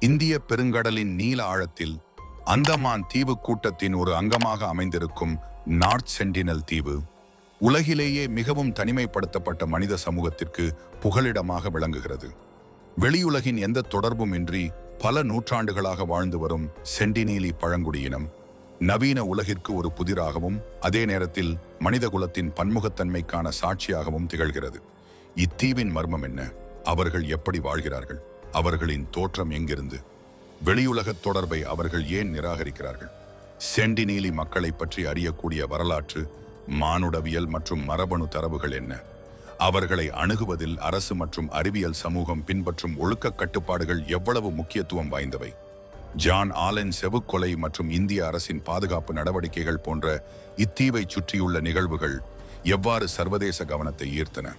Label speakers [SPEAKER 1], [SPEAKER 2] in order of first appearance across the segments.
[SPEAKER 1] இந்திய பெருங்கடலின் நீல ஆழத்தில் அந்தமான் தீவு கூட்டத்தின் ஒரு அங்கமாக அமைந்திருக்கும் நார்த் சென்டினல் தீவு உலகிலேயே மிகவும் தனிமைப்படுத்தப்பட்ட மனித சமூகத்திற்கு புகலிடமாக விளங்குகிறது. வெளியுலகின் எந்த தொடர்பும் இன்றி பல நூற்றாண்டுகளாக வாழ்ந்து வரும் சென்டினீலி பழங்குடியினம் நவீன உலகிற்கு ஒரு புதிராகவும் அதே நேரத்தில் மனிதகுலத்தின் பன்முகத்தன்மைக்கான சாட்சியாகவும் திகழ்கிறது. இத்தீவின் மர்மம் என்ன? அவர்கள் எப்படி வாழ்கிறார்கள்? அவர்களின் தோற்றம் எங்கிருந்து? வெளியுலகத் தொடர்பை அவர்கள் ஏன் நிராகரிக்கிறார்கள்? செண்டினீலி மக்களை பற்றி அறியக்கூடிய வரலாற்று மானுடவியல் மற்றும் மரபணு தரவுகள் என்ன? அவர்களை அணுகுவதில் அரசு மற்றும் அறிவியல் சமூகம் பின்பற்றும் ஒழுக்க கட்டுப்பாடுகள் எவ்வளவு முக்கியத்துவம் வாய்ந்தவை? ஜான் ஆலன் செவுக்கொலை மற்றும் இந்திய அரசின் பாதுகாப்பு நடவடிக்கைகள் போன்ற இத்தீவை சுற்றியுள்ள நிகழ்வுகள் எவ்வாறு சர்வதேச கவனத்தை ஈர்த்தன?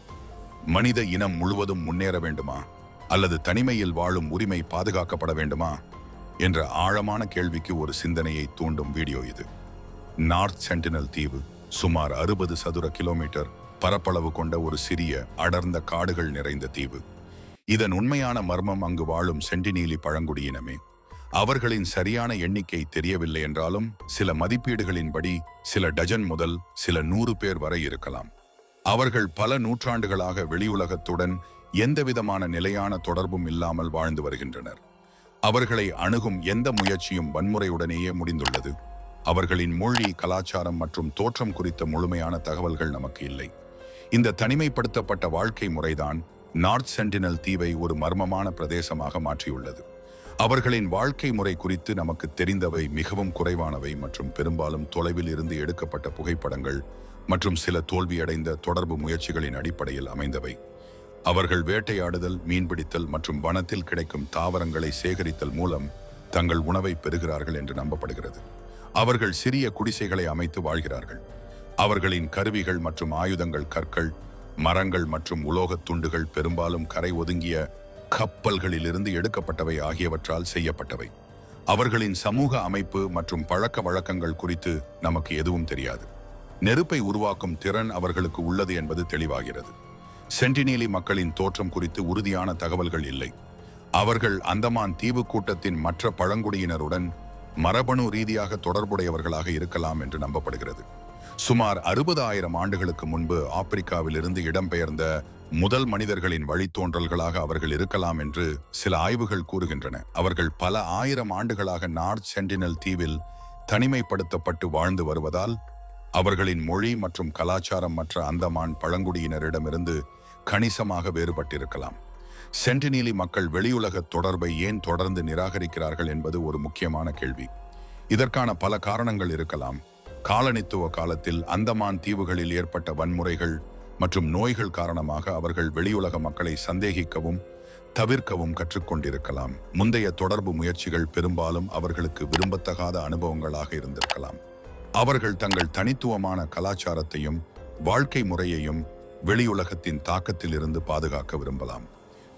[SPEAKER 1] மனித இனம் முழுவதும் முன்னேற வேண்டுமா? அல்லது தனிமையில் வாழும் உரிமை பாதுகாக்கப்பட வேண்டுமா? என்ற ஆழமான கேள்விக்கு ஒரு சிந்தனையை தூண்டும் வீடியோ இது. நார்த் சென்டினல் தீவு சுமார் அறுபது சதுர கிலோமீட்டர் பரப்பளவு கொண்ட ஒரு சிறிய அடர்ந்த காடுகள் நிறைந்த தீவு. இதன் உண்மையான மர்மம் அங்கு வாழும் சென்டினீலி பழங்குடியினமே. அவர்களின் சரியான எண்ணிக்கை தெரியவில்லை என்றாலும் சில மதிப்பீடுகளின்படி சில டஜன் முதல் சில நூறு பேர் வரை இருக்கலாம். அவர்கள் பல நூற்றாண்டுகளாக வெளியுலகத்துடன் எந்தவிதமான நிலையான தொடர்பும் இல்லாமல் வாழ்ந்து வருகின்றனர். அவர்களை அணுகும் எந்த முயற்சியும் வன்முறையுடனேயே முடிந்துள்ளது. அவர்களின் மொழி கலாச்சாரம் மற்றும் தோற்றம் குறித்த முழுமையான தகவல்கள் நமக்கு இல்லை. இந்த தனிமைப்படுத்தப்பட்ட வாழ்க்கை முறைதான் நார்த் சென்டினல் தீவை ஒரு மர்மமான பிரதேசமாக மாற்றியுள்ளது. அவர்களின் வாழ்க்கை முறை குறித்து நமக்கு தெரிந்தவை மிகவும் குறைவானவை மற்றும் பெரும்பாலும் தொலைவில் இருந்து எடுக்கப்பட்ட புகைப்படங்கள் மற்றும் சில தோல்வியடைந்த தொடர்பு முயற்சிகளின் அடிப்படையில் அமைந்தவை. அவர்கள் வேட்டையாடுதல் மீன்பிடித்தல் மற்றும் வனத்தில் கிடைக்கும் தாவரங்களை சேகரித்தல் மூலம் தங்கள் உணவை பெறுகிறார்கள் என்று நம்பப்படுகிறது. அவர்கள் சிறிய குடிசைகளை அமைத்து வாழ்கிறார்கள். அவர்களின் கருவிகள் மற்றும் ஆயுதங்கள் கற்கள் மரங்கள் மற்றும் உலோகத் துண்டுகள் பெரும்பாலும் கரை ஒதுங்கிய கப்பல்களிலிருந்து எடுக்கப்பட்டவை ஆகியவற்றால் செய்யப்பட்டவை. அவர்களின் சமூக அமைப்பு மற்றும் பழக்க வழக்கங்கள் குறித்து நமக்கு எதுவும் தெரியாது. நெருப்பை உருவாக்கும் திறன் அவர்களுக்கு உள்ளது என்பது தெளிவாகிறது. சென்டினேலி மக்களின் தோற்றம் குறித்து உறுதியான தகவல்கள் இல்லை. அவர்கள் அந்தமான் தீவு கூட்டத்தின் மற்ற பழங்குடியினருடன் மரபணு ரீதியாக தொடர்புடையவர்களாக இருக்கலாம் என்று நம்பப்படுகிறது. சுமார் அறுபது ஆயிரம் ஆண்டுகளுக்கு முன்பு ஆப்பிரிக்காவிலிருந்து இடம்பெயர்ந்த முதல் மனிதர்களின் வழித்தோன்றல்களாக அவர்கள் இருக்கலாம் என்று சில ஆய்வுகள் கூறுகின்றன. அவர்கள் பல ஆயிரம் ஆண்டுகளாக நார்த் சென்டினல் தீவில் தனிமைப்படுத்தப்பட்டு வாழ்ந்து வருவதால் அவர்களின் மொழி மற்றும் கலாச்சாரம் மற்ற அந்தமான் பழங்குடியினரிடமிருந்து கணிசமாக வேறுபட்டிருக்கலாம். சென்டினீலி மக்கள் வெளியுலக தொடர்பை ஏன் தொடர்ந்து நிராகரிக்கிறார்கள் என்பது ஒரு முக்கியமான கேள்வி. இதற்கான பல காரணங்கள் இருக்கலாம். காலனித்துவ காலத்தில் அந்தமான் தீவுகளில் ஏற்பட்ட வன்முறைகள் மற்றும் நோய்கள் காரணமாக அவர்கள் வெளியுலக மக்களை சந்தேகிக்கவும் தவிர்க்கவும் கற்றுக்கொண்டிருக்கலாம். முந்தைய தொடர்பு முயற்சிகள் பெரும்பாலும் அவர்களுக்கு விரும்பத்தகாத அனுபவங்களாக இருந்திருக்கலாம். அவர்கள் தங்கள் தனித்துவமான கலாச்சாரத்தையும் வாழ்க்கை முறையையும் வெளியுலகத்தின் தாக்கத்தில் இருந்து பாதுகாக்க விரும்பலாம்.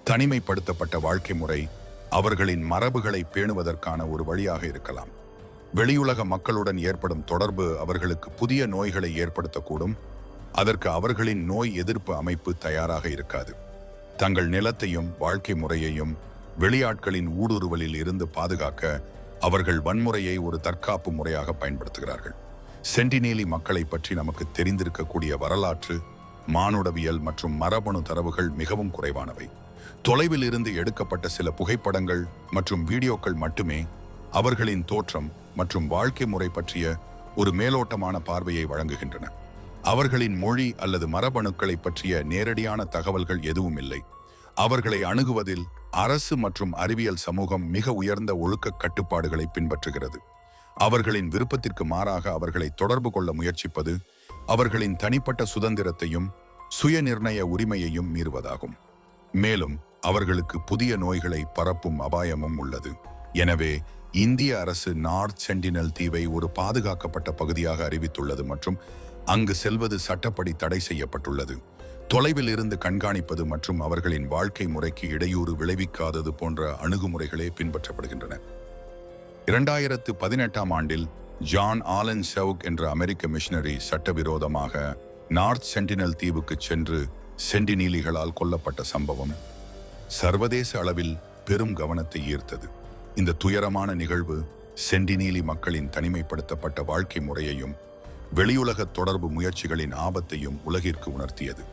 [SPEAKER 1] தனிமைப்படுத்தப்பட்ட வாழ்க்கை முறை அவர்களின் மரபுகளை பேணுவதற்கான ஒரு வழியாக இருக்கலாம். வெளியுலக மக்களுடன் ஏற்படும் தொடர்பு அவர்களுக்கு புதிய நோய்களை ஏற்படுத்தக்கூடும். அதற்கு அவர்களின் நோய் எதிர்ப்பு அமைப்பு தயாராக இருக்காது. தங்கள் நிலத்தையும் வாழ்க்கை முறையையும் வெளியாட்களின் ஊடுருவலில் இருந்து பாதுகாக்க அவர்கள் வன்முறையை ஒரு தற்காப்பு முறையாக பயன்படுத்துகிறார்கள். சென்டினேலி மக்களை பற்றி நமக்கு தெரிந்திருக்கக்கூடிய வரலாற்று மானுடவியல் மற்றும் மரபணு தரவுகள் மிகவும் குறைவானவை. தொலைவில் இருந்து எடுக்கப்பட்ட சில புகைப்படங்கள் மற்றும் வீடியோக்கள் மட்டுமே அவர்களின் தோற்றம் மற்றும் வாழ்க்கை முறை பற்றிய ஒரு மேலோட்டமான பார்வையை வழங்குகின்றன. அவர்களின் மொழி அல்லது மரபணுக்களை பற்றிய நேரடியான தகவல்கள் எதுவும் இல்லை. அவர்களை அணுகுவதில் அரசு மற்றும் அறிவியல் சமூகம் மிக உயர்ந்த ஒழுக்க கட்டுப்பாடுகளை பின்பற்றுகிறது. அவர்களின் விருப்பத்திற்கு மாறாக அவர்களை தொடர்பு கொள்ள முயற்சிப்பது அவர்களின் தனிப்பட்ட சுதந்திரத்தையும் சுயநிர்ணய உரிமையையும் மீறுவதாகும். மேலும் அவர்களுக்கு புதிய நோய்களை பரப்பும் அபாயமும் உள்ளது. எனவே இந்திய அரசு நார்த் சென்டினல் தீவை ஒரு பாதுகாக்கப்பட்ட பகுதியாக அறிவித்துள்ளது மற்றும் அங்கு செல்வது சட்டப்படி தடை செய்யப்பட்டுள்ளது. தொலைவில் இருந்து கண்காணிப்பது மற்றும் அவர்களின் வாழ்க்கை முறைக்கு இடையூறு விளைவிக்காதது போன்ற அணுகுமுறைகளே பின்பற்றப்படுகின்றன. இரண்டாயிரத்து பதினெட்டாம் ஆண்டில் ஜான் ஆலன் செவுக் என்ற அமெரிக்க மிஷனரி சட்டவிரோதமாக நார்த் சென்டினல் தீவுக்கு சென்று சென்டினீலிகளால் கொல்லப்பட்ட சம்பவம் சர்வதேச அளவில் பெரும் கவனத்தை ஈர்த்தது. இந்த துயரமான நிகழ்வு சென்டினீலி மக்களின் தனிமைப்படுத்தப்பட்ட வாழ்க்கை முறையையும் வெளியுலக தொடர்பு முயற்சிகளின் ஆபத்தையும் உலகிற்கு உணர்த்தியது.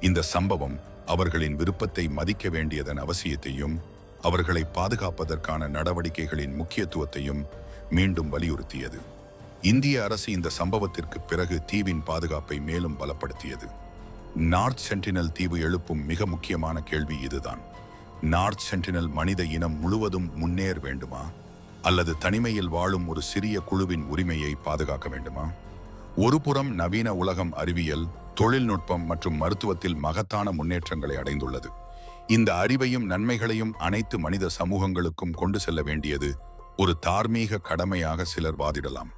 [SPEAKER 1] இந்த சம்பவம் அவர்களின் விருப்பத்தை மதிக்க வேண்டியதன் அவசியத்தையும் அவர்களை பாதுகாப்பதற்கான நடவடிக்கைகளின் முக்கியத்துவத்தையும் மீண்டும் வலியுறுத்தியது. இந்திய அரசு இந்த சம்பவத்திற்கு பிறகு தீவின் பாதுகாப்பை மேலும் பலப்படுத்தியது. நார்த் சென்டினல் தீவு எழுப்பும் மிக முக்கியமான கேள்வி இதுதான். நார்த் சென்டினல் மனித இனம் முழுவதும் முன்னேற வேண்டுமா? அல்லது தனிமையில் வாழும் ஒரு சிறிய குழுவின் உரிமையை பாதுகாக்க வேண்டுமா? ஒருபுறம் நவீன உலகம் அறிவியல் தொழில்நுட்பம் மற்றும் மருத்துவத்தில் மகத்தான முன்னேற்றங்களை அடைந்துள்ளது. இந்த அறிவையும் நன்மைகளையும் அனைத்து மனித சமூகங்களுக்கும் கொண்டு செல்ல வேண்டியது ஒரு தார்மீக கடமையாக சிலர் வாதிடலாம்.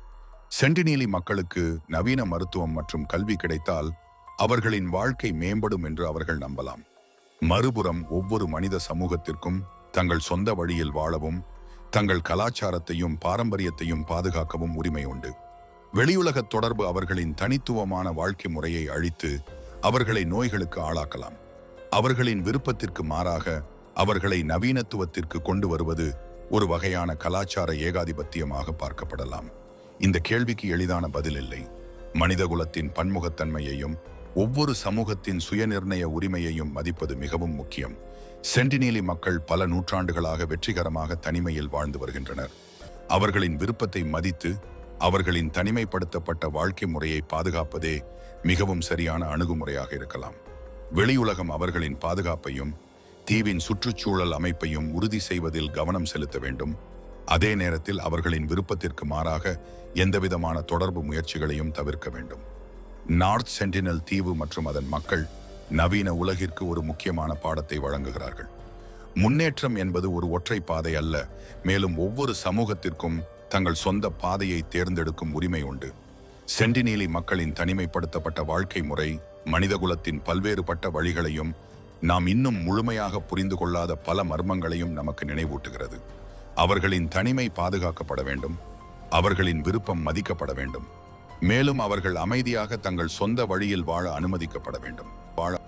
[SPEAKER 1] சென்டினீலி மக்களுக்கு நவீன மருத்துவம் மற்றும் கல்வி கிடைத்தால் அவர்களின் வாழ்க்கை மேம்படும் என்று அவர்கள் நம்பலாம். மறுபுறம் ஒவ்வொரு மனித சமூகத்திற்கும் தங்கள் சொந்த வழியில் வாழவும் தங்கள் கலாச்சாரத்தையும் பாரம்பரியத்தையும் பாதுகாக்கவும் உரிமை உண்டு. வெளியுலக தொடர்பு அவர்களின் தனித்துவமான வாழ்க்கை முறையை அழித்து அவர்களை நோய்களுக்கு ஆளாக்கலாம். அவர்களின் விருப்பத்திற்கு மாறாக அவர்களை நவீனத்துவத்திற்கு கொண்டு வருவது ஒரு வகையான கலாச்சார ஏகாதிபத்தியமாக பார்க்கப்படலாம். இந்த கேள்விக்கு எளிதான பதில் இல்லை. மனிதகுலத்தின் பன்முகத்தன்மையையும் ஒவ்வொரு சமூகத்தின் சுயநிர்ணய உரிமையையும் மதிப்பது மிகவும் முக்கியம். சென்டினீலி மக்கள் பல நூற்றாண்டுகளாக வெற்றிகரமாக தனிமையில் வாழ்ந்து வருகின்றனர். அவர்களின் விருப்பத்தை மதித்து அவர்களின் தனிமைப்படுத்தப்பட்ட வாழ்க்கை முறையை பாதுகாப்பதே மிகவும் சரியான அணுகுமுறையாக இருக்கலாம். வெளியுலகம் அவர்களின் பாதுகாப்பையும் தீவின் சுற்றுச்சூழல் அமைப்பையும் உறுதி செய்வதில் கவனம் செலுத்த வேண்டும். அதே நேரத்தில் அவர்களின் விருப்பத்திற்கு மாறாக எந்தவிதமான தொடர்பு முயற்சிகளையும் தவிர்க்க வேண்டும். நார்த் சென்டினல் தீவு மற்றும் அதன் மக்கள் நவீன உலகிற்கு ஒரு முக்கியமான பாடத்தை வழங்குகிறார்கள். முன்னேற்றம் என்பது ஒரு ஒற்றை பாதை அல்ல மேலும் ஒவ்வொரு சமூகத்திற்கும் தங்கள் சொந்த பாதையை தேர்ந்தெடுக்கும் உரிமை உண்டு. சென்டினீலி மக்களின் தனிமைப்படுத்தப்பட்ட வாழ்க்கை முறை மனிதகுலத்தின் பல்வேறுபட்ட வழிகளையும் நாம் இன்னும் முழுமையாக புரிந்து கொள்ளாத பல மர்மங்களையும் நமக்கு நினைவூட்டுகிறது. அவர்களின் தனிமை பாதுகாக்கப்பட வேண்டும். அவர்களின் விருப்பம் மதிக்கப்பட வேண்டும். மேலும் அவர்கள் அமைதியாக தங்கள் சொந்த வழியில் வாழ அனுமதிக்கப்பட வேண்டும். வாழ